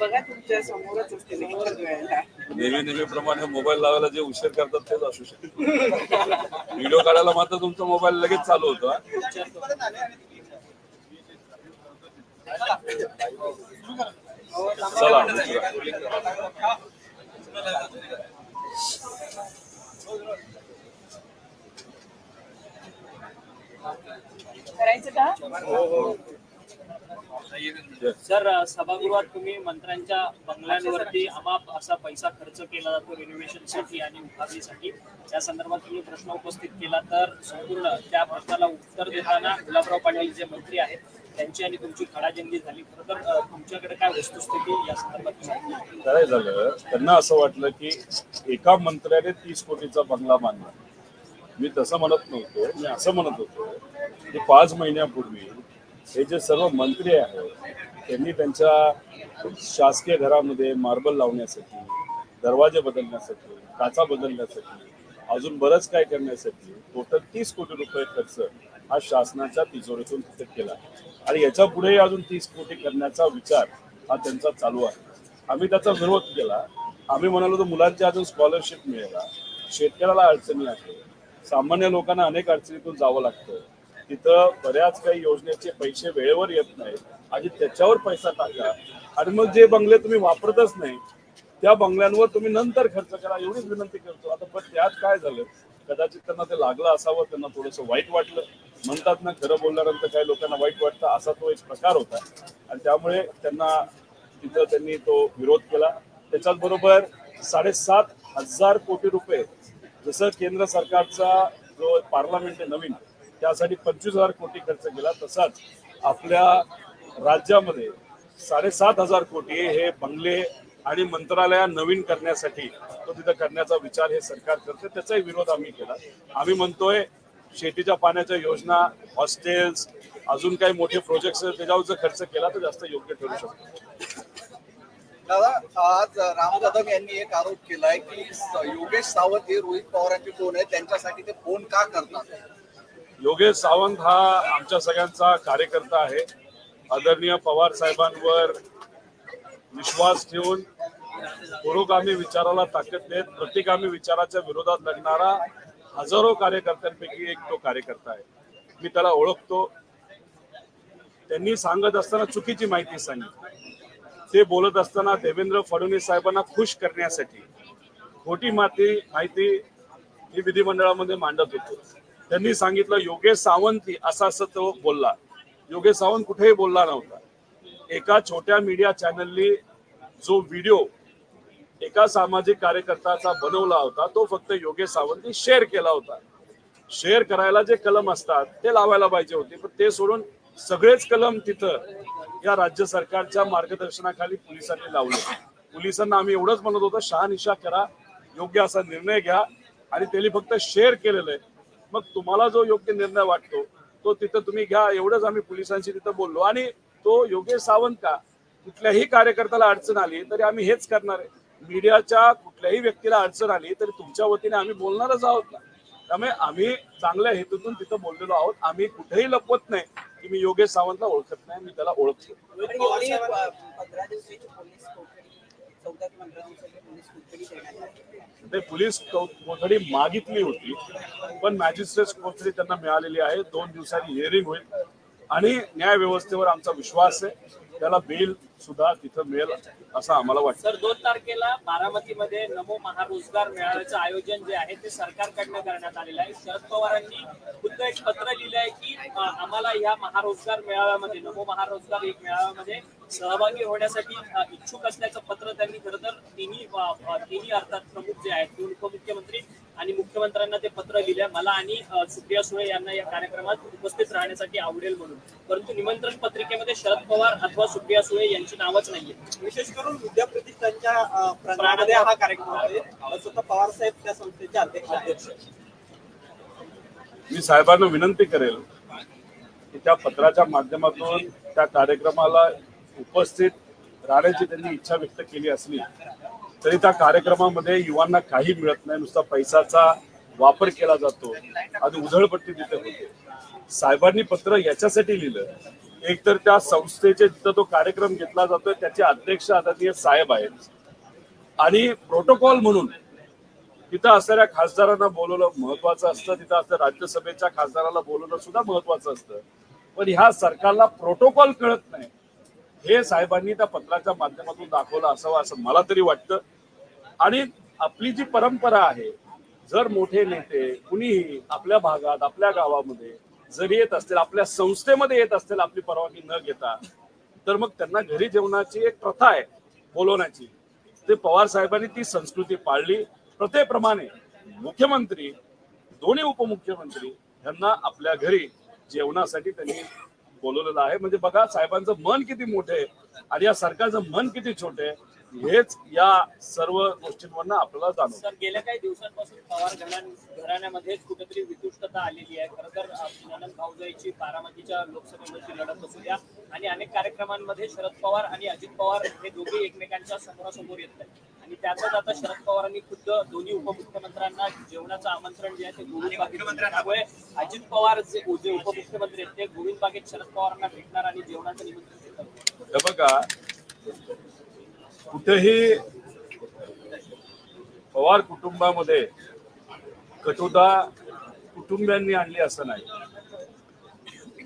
बघा तुमच्या समोरच वेळेला नेहमी नेहमीप्रमाणे मोबाईल लावायला जे उशीर करतात तेच असू शकते व्हिडिओ काढायला मात्र तुमचा मोबाईल लगेच चालू होतो हा. चला दुसरा. करायचं का सर सभागृहात तुम्ही मंत्र्यांच्या बंगल्यांवरती अमाप असा पैसा खर्च केला जातो रिनोव्हेशनसाठी आणि उभारणीसाठी. त्या संदर्भात तुम्ही प्रश्न उपस्थित केला. तर संपूर्ण त्या प्रश्नाला उत्तर देताना गुलाबराव पाटील जे मंत्री आहेत त्यांची आणि तुमची खडाजंगी झाली. तर तुमच्याकडे काय वस्तुस्थिती या संदर्भात? काय झालं. त्यांना असं वाटलं की एका मंत्र्याने तीस कोटीचा बंगला बांधला. मी तसं म्हणत नव्हतो मी असं म्हणत होतो की पाच महिन्यापूर्वी हे जे सर्व मंत्री आहेत त्यांनी त्यांच्या शासकीय घरामध्ये मार्बल लावण्यासाठी दरवाजे बदलण्यासाठी काचा बदलण्यासाठी अजून बरंच काय करण्यासाठी टोटल तीस कोटी रुपये खर्च हा शासनाच्या तिजोरीतून तिथे केला आणि याच्या पुढेही अजून तीस कोटी करण्याचा विचार हा त्यांचा चालू आहे. आम्ही त्याचा विरोध केला. आम्ही म्हणालो तर मुलांच्या अजून स्कॉलरशिप मिळेला. शेतकऱ्याला अडचणी आहे सामान्य लोकांना अनेक अडचणीतून जावं लागतं. तिथं बऱ्याच काही योजनेचे पैसे वेळेवर येत नाहीत आणि त्याच्यावर पैसा टाका. आणि मग जे बंगले तुम्ही वापरतच नाही त्या बंगल्यांवर तुम्ही नंतर खर्च करा एवढीच विनंती करतो. आता पण त्यात काय झालं? कदाचित त्यांना ते लागलं असावं त्यांना थोडंसं वाईट वाटलं. म्हणतात ना खरं बोलल्यानंतर काही लोकांना वाईट वाटतं असा तो एक प्रकार होता. आणि त्यामुळे त्यांना तिथं त्यांनी तो विरोध केला. त्याच्याच बरोबर साडेसात हजार कोटी रुपये जसं केंद्र सरकारचा जो पार्लमेंट आहे नवीन त्यासाठी पंचवीस हजार कोटी खर्च केला. तसाच आपल्या राज्यामध्ये साडेसात हजार कोटी हे बंगले आणि मंत्रालया नवीन करण्यासाठी तो तिथं करण्याचा विचार हे सरकार करते. त्याचाही विरोध आम्ही केला. आम्ही म्हणतोय शेतीच्या पाण्याच्या योजना हॉस्टेल्स अजून काही मोठे प्रोजेक्ट्स त्याच्यावर जर खर्च केला तर जास्त योग्य ठरू शकतो. दादा आज राम कदम यांनी एक आरोप केलाय की योगेश सावंत हे रोहित पवारांचे फोन आहे त्यांच्यासाठी ते फोन का करतात योगेश सावंत हा आमच्या सगळ्यांचा कार्यकर्ता आहे. आदरणीय पवार साहेबांवर विश्वास ठेवून पुरोगामी विचाराला ताकद देत प्रतिगामी विचाराच्या विरोधात लढणारा हजारो कार्यकर्त्यांपैकी एक तो कार्यकर्ता आहे. मी त्याला ओळखतो. त्यांनी सांगत असताना चुकीची माहिती सांगितली. ते बोलत असताना देवेंद्र फडणवीस साहेबांना खुश करण्यासाठी खोटी माती माहिती ही विधिमंडळामध्ये मांडत होतो. त्यांनी सांगितलं योगेश सावंत असा असं तो बोलला. योगेश सावंत कुठेही बोलला नव्हता. एका छोट्या मीडिया चॅनलनी जो व्हिडिओ एका सामाजिक कार्यकर्त्याचा बनवला होता तो फक्त योगेश सावंतनी शेअर केला होता. शेअर करायला जे कलम असतात ते लावायला पाहिजे होते. पण ते सोडून सगळेच कलम तिथं या राज्य सरकारच्या मार्गदर्शनाखाली पोलिसांनी लावले. पोलिसांना आम्ही एवढंच म्हणत होतो शहानिशा करा योग्य असा निर्णय घ्या. आणि त्यांनी फक्त शेअर केलेलं आहे. मग तुम्हाला जो योग्य निर्णय वाटतो तो तिथं तुम्ही घ्या. एवढंच आम्ही पोलिसांशी तिथं बोललो. आणि तो योगेश सावंत का? कुठल्याही कार्यकर्त्याला अडचण आली तरी आम्ही हेच करणार आहे. मीडियाच्या कुठल्याही व्यक्तीला अडचण आली तरी तुमच्या वतीने आम्ही बोलणारच आहोत ना. त्यामुळे आम्ही चांगल्या हेतूतून तिथं बोललेलो आहोत. आम्ही कुठेही लपवत नाही की मी योगेश सावंतला ओळखत नाही मी त्याला ओळखतो. नाही पोलीस ते पोलीस कोठडी कोठडी मागितली होती पण मॅजिस्ट्रेट कोठडी त्यांना मिळालेली आहे. दोन दिवसांनी हिअरिंग होईल. आणि न्याय व्यवस्थेवर आमचा विश्वास आहे. त्याला बेल सुद्धा तिथं मिळेल असं आम्हाला वाटतं. सर दोन तारखेला बारामतीमध्ये नमो महारोजगार मेळाव्याचं आयोजन जे आहे ते सरकारकडनं करण्यात आलेलं आहे. शरद पवारांनी खुद्द एक पत्र लिहिलं आहे की आम्हाला या महारोजगार मेळाव्यामध्ये नमो महारोजगार एक मेळाव्यामध्ये सहभागी होण्यासाठी इच्छुक असल्याचं पत्र त्यांनी खरं तर तिन्ही तिन्ही अर्थात प्रमुख जे आहेत दोन उपमुख्यमंत्री आणि मुख्यमंत्र्यांना ते पत्र लिहिलंय मला आणि सुप्रिया सुळे यांना या कार्यक्रमात उपस्थित राहण्यासाठी आवडेल म्हणून. परंतु निमंत्रण पत्रिकेमध्ये शरद पवार अथवा सुप्रिया सुळे यांची नावच नाहीये. विशेष करून विद्याप्रतिष्ठानच्या प्रतिष्ठानच्या प्रांगणामध्ये हा कार्यक्रम आहे स्वतः पवार साहेब त्या संस्थेचे अध्यक्ष अध्यक्ष मी साहेबांना विनंती करेल की त्या पत्राच्या माध्यमातून त्या कार्यक्रमाला उपस्थित राहण्याची त्यांनी इच्छा व्यक्त केली असली तरी त्या कार्यक्रमामध्ये युवांना काही मिळत नाही. नुसता पैशाचा वापर केला जातो आणि उधळपट्टी तिथे होते. साहेबांनी पत्र याच्यासाठी लिहिलं एकतर त्या संस्थेचे जिथं तो कार्यक्रम घेतला जातोय त्याचे अध्यक्ष आदरणीय साहेब आहेत. आणि प्रोटोकॉल म्हणून तिथं असणाऱ्या खासदारांना बोलवलं महत्वाचं असतं तिथं असं राज्यसभेच्या खासदाराला बोलवणं सुद्धा महत्वाचं असतं. पण ह्या सरकारला प्रोटोकॉल कळत नाही. हे साहेबांनी त्या पत्राच्या माध्यमातून दाखवलं असावं असं मला तरी वाटतं. आणि आपली जी परंपरा आहे जर मोठे नेते कुणीही आपल्या भागात आपल्या गावामध्ये जरी येत असतील आपल्या संस्थेमध्ये येत असतील आपली परवानगी न घेता तर मग त्यांना घरी जेवणाची एक प्रथा आहे बोलवण्याची. ते पवार साहेबांनी ती संस्कृती पाळली. प्रथेप्रमाणे मुख्यमंत्री दोन्ही उपमुख्यमंत्री यांना आपल्या घरी जेवणासाठी त्यांनी बोलवलेलं आहे. म्हणजे बघा साहेबांचं मन किती मोठे आहे आणि या सरकारचं मन किती छोटे आहे. हेच या सर्व गोष्टींवरनं आपल्याला जाणवतं. सर गेल्या काही दिवसांपासून पवार घराण- घराण्यामध्येच कुठेतरी वितुष्टता आलेली आहे. खरं तर अ, ननंद भाऊजाईची बारामतीच्या लोकसभेवरची लढत असू द्या आणि अनेक कार्यक्रमांमध्ये शरद पवार आणि अजित पवार हे दोघे एकमेकांच्या समोरासमोर येत आहेत. आणि त्यातच आता शरद पवारांनी खुद्द दोन्ही उपमुख्यमंत्र्यांना जेवणाचं आमंत्रण जे आहे ते गोविंद बागेत अजित पवार जे जे उपमुख्यमंत्री आहेत ते गोविंद बागेत शरद पवारांना भेटणार आणि जेवणाचं निमंत्रण देतात. बघा कुठेही पवार कुटुंबामध्ये कटुता कुटुंबियांनी आणली असं नाही.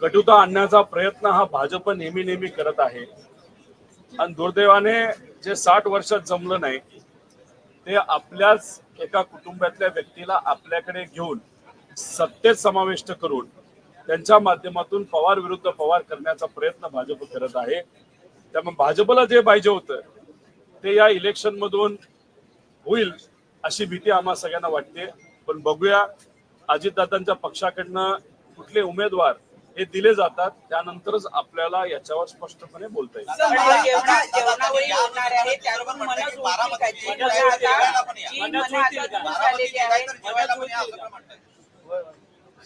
कटुता आणण्याचा प्रयत्न हा भाजप नेहमी नेहमी करत आहे. आणि दुर्दैवाने जे साठ वर्षात जमलं नाही ते आपल्याच एका कुटुंबातल्या व्यक्तीला आपल्याकडे घेऊन सत्तेत समाविष्ट करून त्यांच्या माध्यमातून पवार विरुद्ध पवार करण्याचा प्रयत्न भाजप करत आहे. त्यामुळे भाजपला जे पाहिजे होतं ते या इलेक्शन मधून होईल अशी भीती आम्हा सगळ्यांना वाटते. पण बघूया अजितदादांच्या पक्षाकडनं कुठले उमेदवार हे दिले जातात त्यानंतरच आपल्याला याच्यावर स्पष्टपणे बोलता येईल.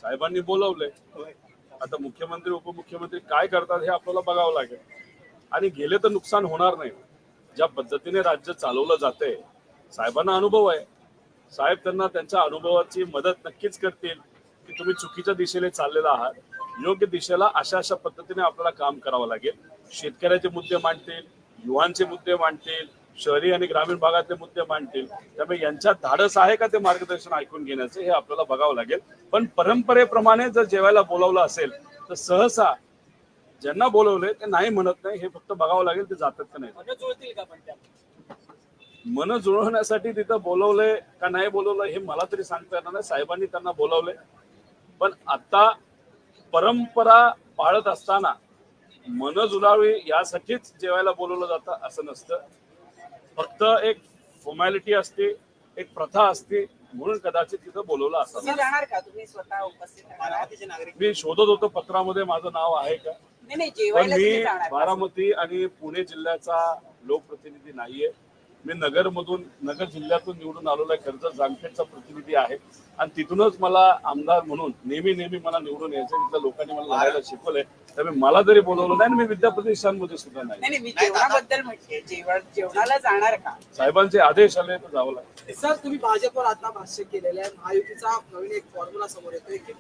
साहेबांनी बोलवलंय. आता मुख्यमंत्री उपमुख्यमंत्री काय करतात हे आपल्याला बघावं लागेल. आणि गेले तर नुकसान होणार नाही. ज्या पद्धतीने राज्य चालवलं जातंय साहेबांना अनुभव आहे. साहेब त्यांना त्यांच्या अनुभवाची मदत नक्कीच करतील की तुम्ही चुकीच्या दिशेने चाललेला आहात. योग्य दिशेला अशा अशा पद्धतीने आपल्याला काम करावं लागेल. शेतकऱ्याचे मुद्दे मांडतील युवांचे मुद्दे मांडतील शहरी आणि ग्रामीण भागातले मुद्दे मांडतील. त्यामुळे यांच्यात धाडस आहे का ते मार्गदर्शन ऐकून घेण्याचं हे आपल्याला बघावं लागेल. पण परंपरेप्रमाणे जर जेवायला बोलावलं असेल तर सहसा ज्यांना बोलवले ते नाही म्हणत नाही हे फक्त बघावं लागेल ते जातात का नाही. मनं जुळतील का पण त्यात मन जुळवण्यासाठी तिथं बोलवलंय का नाही बोलवलं हे मला तरी सांगता येणार नाही. साहेबांनी त्यांना बोलवलंय. पण आता परंपरा पाळत असताना मन जुळावी यासाठीच जेवायला बोलवलं जातं असं नसतं. फक्त एक फॉर्मॅलिटी असते एक प्रथा असते म्हणून कदाचित तिथं बोलवलं असं जाणार का? तुम्ही स्वतः उपस्थित राहणार? बारामतीचे नागरिक. मी शोधत होतो पत्रामध्ये माझं नाव आहे का? पण जेवायला मी? बारामती आणि पुणे जिल्ह्याचा लोकप्रतिनिधी नाहीये मी नगर मधून नगर जिल्ह्यातून निवडून आलेला कर्जत जामखेडचा प्रतिनिधी आहे. आणि तिथूनच मला आमदार म्हणून नेहमी नेहमी मला निवडून यायचं तिथल्या लोकांनी मला लढायला शिकवलंय. त्यामुळे मला जरी बोलवलं नाही आणि मी विद्याप्रतिष्ठानमध्ये सुद्धा नाही. मी जेवणाबद्दल जेवणाला जाणार का? साहेबांचे आदेश आले तर जावं लागतं सर तुम्ही भाजपवर आता भाष्य केलेलं आहे. महायुतीचा नवीन एक फॉर्म्युला समोर येतोय की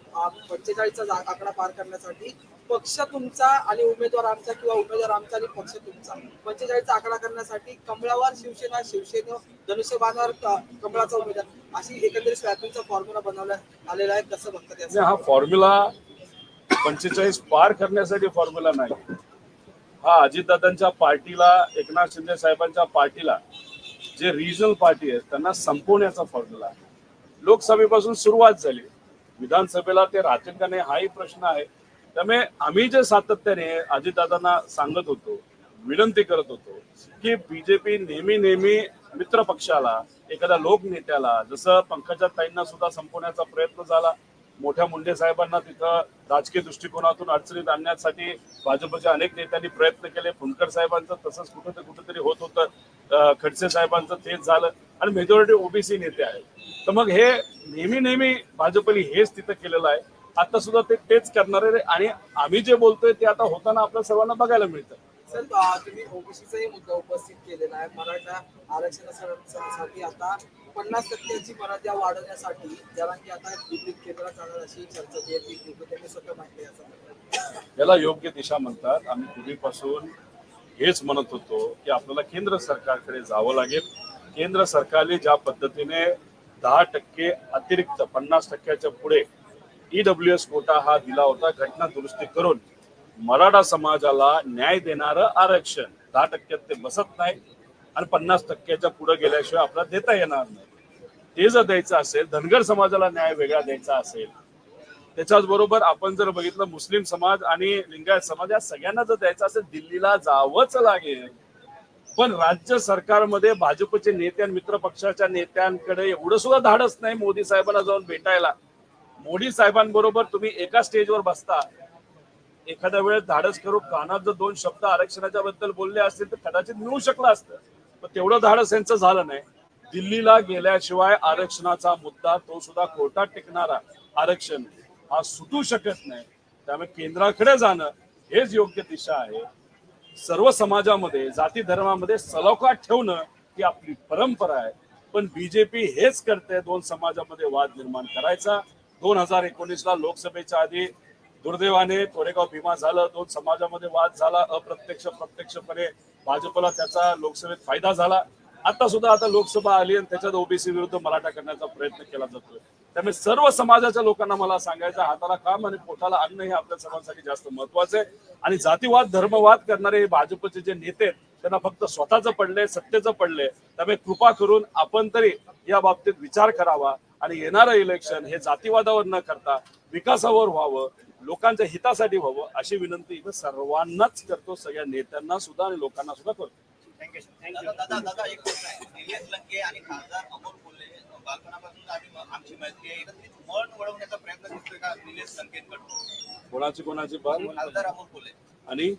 पंचेचाळीसचा आकडा पार करण्यासाठी पक्ष तुमचा आणि उमेदवार आमचा किंवा उमेदवार आमचा आणि पक्ष तुमचा. पंचेचाळीसचा आकडा करण्यासाठी कमळावर शिवसेना शिवसेना धनुष्यबाणावर कमळाचा उमेदवार अशी एकंदरीत स्वॅपिंगचा फॉर्म्युला बनवला आलेला आहे कसं बघतात हा फॉर्म्युला पंचेचाळीस पार करण्यासाठी फॉर्म्युला नाही. हा अजितदादांच्या पार्टीला एकनाथ शिंदे साहेबांच्या पार्टीला जे रिजनल पार्टी आहेत त्यांना संपवण्याचा फॉर्म्युला आहे. लोकसभेपासून सुरुवात झाली. विधानसभेला ते राहतील का नाही हाही प्रश्न आहे. त्यामुळे आम्ही जे सातत्याने अजितदादांना सांगत होतो विनंती करत होतो की बीजेपी नेहमी नेहमी मित्र पक्षाला एखाद्या लोकनेत्याला जसं पंकजा ताईंना सुद्धा संपवण्याचा प्रयत्न झाला. मोठ्या मुंडे साहेबांना तिथं राजकीय दृष्टिकोनातून अडचणीत आणण्यासाठी भाजपच्या अनेक नेत्यांनी प्रयत्न केले. फुंडकर साहेबांचं तसंच कुठं कुठेतरी होत होतं. खडसे साहेबांचं तेच झालं आणि मेजॉरिटी ओबीसी नेते आहेत. तर मग हे नेहमी नेहमी भाजपने हेच तिथं केलेलं आहे. आता सुद्धा ते तेच करणार आहे आणि आम्ही जे बोलतोय ते आता होताना आपल्या सर्वांना बघायला मिळतं. सर तुम्ही ओबीसीचाही मुद्दा उपस्थित केलेला आहे. मराठा आरक्षणासाठी आता पन्नास टक्क्याची मराठा वाढवण्यासाठी ज्याला की आता दिल्लीत केंद्रात जाणार अशी चर्चा जी आहे त्यांनी स्वतः मांडली असं याला योग्य दिशा म्हणतात. आम्ही पूर्वीपासून हेच म्हणत होतो की आपल्याला केंद्र सरकारकडे जावं लागेल. केंद्र सरकारने ज्या पद्धतीने दहा टक्के अतिरिक्त पन्नास टक्क्याच्या पुढे ईडब्ल्यू एस कोटा हा दिला होता घटना दुरुस्ती करून मराठा समाजाला न्याय देणारं आरक्षण. दहा टक्क्यात ते बसत नाही आणि पन्नास टक्क्याच्या पुढे गेल्याशिवाय आपल्याला देता येणार नाही. ते जर द्यायचं असेल धनगर समाजाला न्याय वेगळा द्यायचा असेल त्याच्याच बरोबर आपण जर बघितलं मुस्लिम समाज आणि लिंगायत समाज या सगळ्यांना जर द्यायचं असेल दिल्लीला जावंच लागेल. पण राज्य सरकारमध्ये भाजपचे नेते आणि मित्र पक्षाच्या नेत्यांकडे एवढं सुद्धा धाडस नाही मोदी साहेबांना जाऊन भेटायला. मोदी साहेबांबरोबर तुम्ही एका स्टेजवर बसता. एखाद्या वेळेस धाडस करून कानात जर दोन शब्द आरक्षणाच्या बद्दल बोलले असतील तर कदाचित मिळू शकलं असतं. पण तेवढं धाडस यांचं झालं नाही. दिल्लीला गेल्याशिवाय आरक्षणाचा मुद्दा तो सुद्धा कोर्टात टिकणारा आरक्षण हा सुटू शकत नाही. त्यामुळे केंद्राकडे जाणं हेच योग्य दिशा आहे. सर्व समाजामध्ये जाती धर्मामध्ये सलोखा ठेवणं ही आपली परंपरा आहे. पण बीजेपी हेच करते दोन समाजामध्ये वाद निर्माण करायचा. दोन हजार एकोणीसला लोकसभेच्या आधी दुर्दैवाने कोरेगाव भीमा झालं दोन समाजामध्ये वाद झाला अप्रत्यक्ष प्रत्यक्षपणे भाजपला त्याचा लोकसभेत फायदा झाला. आता सुद्धा आता लोकसभा आली आणि त्याच्यात ओबीसी विरुद्ध मराठा करण्याचा प्रयत्न केला जातोय. त्यामुळे सर्व समाजाच्या लोकांना मला सांगायचं हाताला काम आणि पोटाला अन्न हे आपल्या सर्वांसाठी जास्त महत्वाचं आहे. आणि जातीवाद धर्मवाद करणारे भाजपचे जे नेते आहेत, त्यांना फक्त स्वतःचं पडले सत्तेचं पडले त्यामुळे कृपा करून आपण तरी या बाबतीत विचार करावा आणि येणारं इलेक्शन हे जातीवादावर न करता विकासावर व्हावं. लोकांच्या हितासाठी व्हावं अशी विनंती इथं सर्वांनाच करतो. सगळ्या नेत्यांना सुद्धा आणि लोकांना सुद्धा करतो. दादा दादा दादा एक गोष्ट आहे. निलेश लंके आणि खासदार अमोल कोल्हे बालपणापासून आम्ही आमची मैत्री आहे. एकत्रित मन वळवण्याचा प्रयत्न दिसतोय का निलेश लंकेकडून? कोणाची कोणाची कोल्हे आणि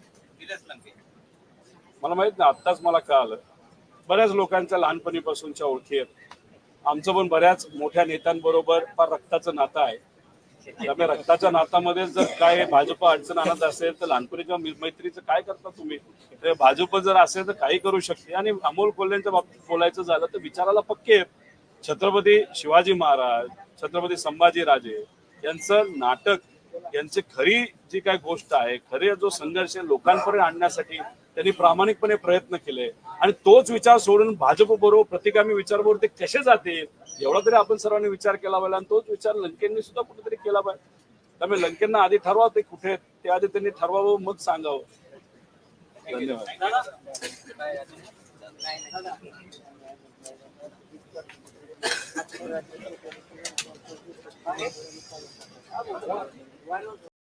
मला माहीत नाही आत्ताच मला कळालं. बऱ्याच लोकांच्या लहानपणीपासूनच्या ओळखी आहेत. आमचं पण बऱ्याच मोठ्या नेत्यांबरोबर फार रक्ताचं नातं आहे. त्यामुळे रक्ताच्या नातामध्ये जर काय भाजप अडचण आणत असेल तर लहानपणी किंवा मैत्रीचं काय करता तुम्ही भाजप जर असेल तर काही करू शकते आणि अमोल कोल्हेंच्या बाबतीत बोलायचं झालं तर विचाराला पक्के आहेत. छत्रपती शिवाजी महाराज छत्रपती संभाजी राजे यांचं नाटक यांची खरी जी काय गोष्ट आहे खरे जो संघर्ष लोकांपर्यंत आणण्यासाठी त्यांनी प्रामाणिकपणे प्रयत्न केले. आणि तोच विचार सोडून भाजप बरोबर प्रतिगामी विचार बरोबर ते कसे जातील एवढा तरी आपण सर्वांनी विचार केला पाहिजे. आणि तोच विचार लंकेंनी सुद्धा कुठेतरी केला पाहिजे. त्यामुळे लंकेंना आधी ठरवा ते कुठे आहेत ते आधी त्यांनी ठरवावं मग सांगावं. धन्यवाद.